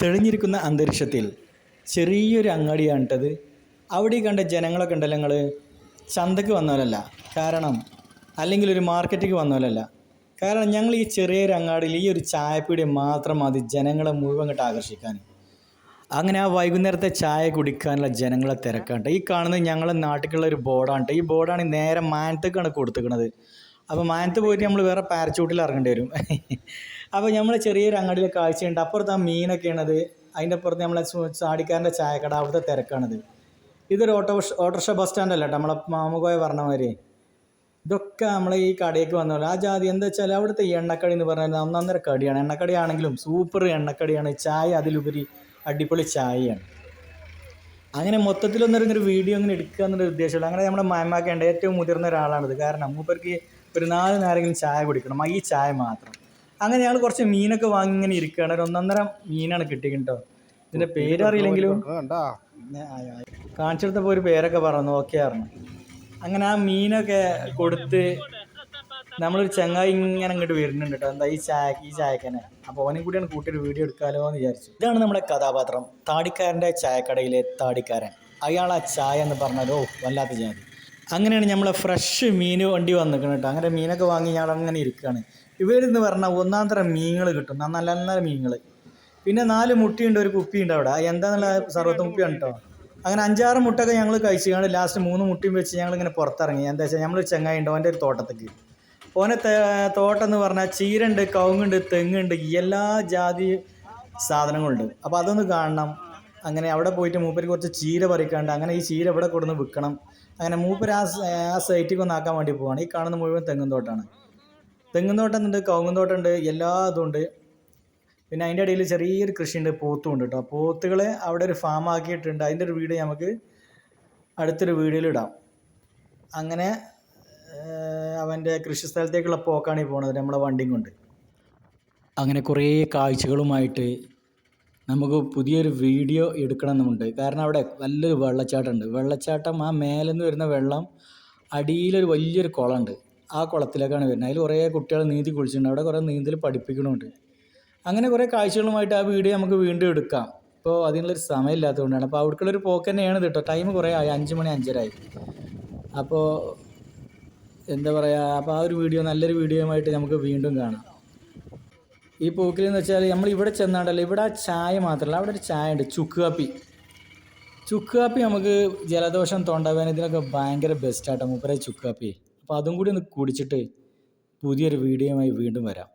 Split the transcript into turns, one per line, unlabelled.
തെളിഞ്ഞിരിക്കുന്ന അന്തരീക്ഷത്തിൽ ചെറിയൊരു അങ്ങാടിയാണിട്ടത്. അവിടെ കണ്ട ജനങ്ങളൊക്കെ ഉണ്ടല്ലോ നിങ്ങൾ ചന്തക്ക് വന്നവരല്ല. കാരണം അല്ലെങ്കിൽ ഒരു മാർക്കറ്റിക്ക് വന്നവരല്ല. കാരണം ഞങ്ങൾ ഈ ചെറിയൊരു അങ്ങാടിയിൽ ഈ ഒരു ചായപ്പീടി മാത്രം മതി ജനങ്ങളെ മുഴുവൻ ഇങ്ങോട്ട് ആകർഷിക്കാൻ. അങ്ങനെ ആ വൈകുന്നേരത്തെ ചായ കുടിക്കാനുള്ള ജനങ്ങളെ തിരക്കാണ്ട് ഈ കാണുന്നത് ഞങ്ങളുടെ നാട്ടിലുള്ള ഒരു ബോർഡാണ് ഈ ബോർഡാണ് നേരെ മാനത്തേക്കാണ് കൊടുത്തിരിക്കുന്നത്. അപ്പോൾ മാനത്ത് പോയിട്ട് നമ്മൾ വേറെ പാരച്ചൂട്ടിൽ ഇറങ്ങേണ്ടി വരും. അപ്പോൾ നമ്മൾ ചെറിയൊരു അങ്ങാടിയിലെ കാഴ്ചയുണ്ട്. അപ്പുറത്ത് ആ മീനൊക്കെയാണത്. അതിന്റെ അപ്പുറത്ത് നമ്മളെ ചാടിക്കാരന്റെ ചായക്കട അവിടുത്തെ തിരക്കാണിത്. ഇതൊരു ഓട്ടോ ഓട്ടോറിക്ഷ ബസ് സ്റ്റാൻഡ് അല്ല നമ്മളെ മാമുകോയ പറഞ്ഞമാര് ഇതൊക്കെ നമ്മൾ ഈ കടയ്ക്ക് വന്നോ ആ ജാതി എന്താ വെച്ചാൽ അവിടുത്തെ എണ്ണക്കടി എന്ന് പറഞ്ഞാൽ ഒന്നൊന്നര കടിയാണ്. എണ്ണക്കടി ആണെങ്കിലും സൂപ്പർ എണ്ണക്കടിയാണ്. ചായ അതിലുപരി അടിപൊളി ചായയാണ്. അങ്ങനെ മൊത്തത്തിലൊന്നൊരു വീഡിയോ അങ്ങനെ എടുക്കുക എന്നൊരു ഉദ്ദേശമുള്ളൂ. അങ്ങനെ നമ്മുടെ മാമാക്കേണ്ട ഏറ്റവും മുതിർന്ന ഒരാളാണിത്. കാരണം മൂപ്പർക്ക് ഒരു നാല് നേരെങ്കിലും ചായ കുടിക്കണം. ഈ ചായ മാത്രം. അങ്ങനെ ഞങ്ങൾ കുറച്ച് മീനൊക്കെ വാങ്ങി ഇങ്ങനെ ഇരിക്കുകയാണ്. ഒരു ഒന്നൊന്നര മീനാണ് കിട്ടിയിട്ടുണ്ടോ ഇതിന്റെ പേരറിയില്ലെങ്കിലും കാണിച്ചെടുത്തപ്പോൾ ഒരു പേരൊക്കെ പറഞ്ഞു ഓക്കെ പറഞ്ഞു. അങ്ങനെ ആ മീനൊക്കെ കൊടുത്ത് നമ്മളൊരു ചങ്ങായി ഇങ്ങനെ അങ്ങോട്ട് വരുന്നുണ്ട് കേട്ടോ. എന്താ ഈ ചായ ഈ ചായക്കനെ അപ്പോൾ അവനും കൂടിയാണ് കൂട്ടിയൊരു വീഡിയോ എടുക്കാലോ എന്ന് വിചാരിച്ചു. ഇതാണ് നമ്മുടെ കഥാപാത്രം. താടിക്കാരന്റെ ചായക്കടയിലെ താടിക്കാരൻ. അയാൾ ആ ചായ എന്ന് പറഞ്ഞാലോ വല്ലാത്ത ജാതി. അങ്ങനെയാണ് നമ്മളെ ഫ്രഷ് മീൻ വണ്ടി വന്നിരിക്കണം കേട്ടോ. അങ്ങനെ മീനൊക്കെ വാങ്ങി ഞങ്ങൾ അങ്ങനെ ഇരിക്കുകയാണ്. ഇവരിന്ന് പറഞ്ഞാൽ ഒന്നാം തരം മീനുകൾ കിട്ടും. നല്ല നല്ല മീനുകൾ പിന്നെ നാല് മുട്ടിയുണ്ട് ഒരു കുപ്പിയുണ്ട് അവിടെ. എന്താന്നുള്ള സർവത്ത് കുപ്പിയാണ് കേട്ടോ. അങ്ങനെ അഞ്ചാറ് മുട്ടൊക്കെ ഞങ്ങൾ കഴിച്ചുകൊണ്ട് ലാസ്റ്റ് മൂന്ന് മുട്ടിയും വെച്ച് ഞങ്ങൾ ഇങ്ങനെ പുറത്തിറങ്ങി. എന്താ വെച്ചാൽ നമ്മൾ ചെങ്ങായി ഉണ്ട് അവന്റെ ഒരു തോട്ടത്തേക്ക്. ഓനെ തോട്ടം എന്ന് പറഞ്ഞാൽ ചീരണ്ട് കവുങ്ങുണ്ട് തെങ്ങുണ്ട് എല്ലാ ജാതി സാധനങ്ങളുണ്ട്. അപ്പോൾ അതൊന്ന് കാണണം. അങ്ങനെ അവിടെ പോയിട്ട് മൂപ്പര് കുറച്ച് ചീര പറിക്കാണ്ട് അങ്ങനെ ഈ ചീര ഇവിടെ കൊടുന്ന് വിൽക്കണം. അങ്ങനെ മൂപ്പര് ആ ആ സൈറ്റിൽ ഒന്ന് ആക്കാൻ വേണ്ടി പോവാണ്. ഈ കാണുന്ന മുഴുവൻ തെങ്ങും തോട്ടാണ്. തെങ്ങും തോട്ടം ഉണ്ട് കവുങ്ങും തോട്ടം ഉണ്ട്. എല്ലാ ഉണ്ട്. പിന്നെ അതിന്റെ ഇടയിൽ ചെറിയൊരു കൃഷിയുണ്ട്. പോത്തും ഉണ്ട് കേട്ടോ പോത്തുകളെ അവിടെ ഒരു ഫാം ആക്കിയിട്ടുണ്ട്. അതിന്റെ ഒരു വീഡിയോ നമുക്ക് അടുത്തൊരു വീഡിയോയിൽ ഇടാം. അങ്ങനെ അവന്റെ കൃഷി സ്ഥലത്തേക്കുള്ള പോക്കാണ് ഈ പോണത്. നമ്മളെ വണ്ടിയും കൊണ്ട്. അങ്ങനെ കുറേ കാഴ്ചകളുമായിട്ട് നമുക്ക് പുതിയൊരു വീഡിയോ എടുക്കണമെന്നുണ്ട് കാരണം അവിടെ നല്ലൊരു വെള്ളച്ചാട്ടം ഉണ്ട് വെള്ളച്ചാട്ടം ആ മേലെന്ന് വരുന്ന വെള്ളം അടിയിലൊരു വലിയൊരു കുളമുണ്ട്. ആ കുളത്തിലേക്കാണ് വരുന്നത്. അതിൽ കുറേ കുട്ടികൾ നീന്തി കുളിച്ചിട്ടുണ്ട്. അവിടെ കുറേ നീന്തൽ പഠിപ്പിക്കണമുണ്ട്. അങ്ങനെ കുറേ കാഴ്ചകളുമായിട്ട് ആ വീഡിയോ നമുക്ക് വീണ്ടും എടുക്കാം. ഇപ്പോൾ അതിനുള്ളൊരു സമയമില്ലാത്തതുകൊണ്ടാണ്. അപ്പോൾ അവിടേക്കുള്ളൊരു പോക്ക് തന്നെയാണ് കേട്ടോ. ടൈം കുറേ ആയി. അഞ്ച് മണി അഞ്ചരായി അപ്പോൾ എന്താ പറയുക? അപ്പോൾ ആ ഒരു വീഡിയോ നല്ലൊരു വീഡിയോയുമായിട്ട് നമുക്ക് വീണ്ടും കാണാം. ഈ പോക്കിൽ എന്ന് വെച്ചാൽ നമ്മൾ ഇവിടെ ചെന്നാണ്ടല്ലോ ഇവിടെ ചായ മാത്രമല്ല അവിടെ ഒരു ചായ ഉണ്ട് ചുക്ക് കാപ്പി ചുക്ക് കാപ്പി നമുക്ക് ജലദോഷം തൊണ്ടവേന ഇതിനൊക്കെ ഭയങ്കര ബെസ്റ്റാട്ടോ മൂപ്പരെ ചുക്ക് കാപ്പി അപ്പോൾ അതും കൂടി ഒന്ന് കുടിച്ചിട്ട് പുതിയൊരു വീഡിയോയുമായി വീണ്ടും വരാം.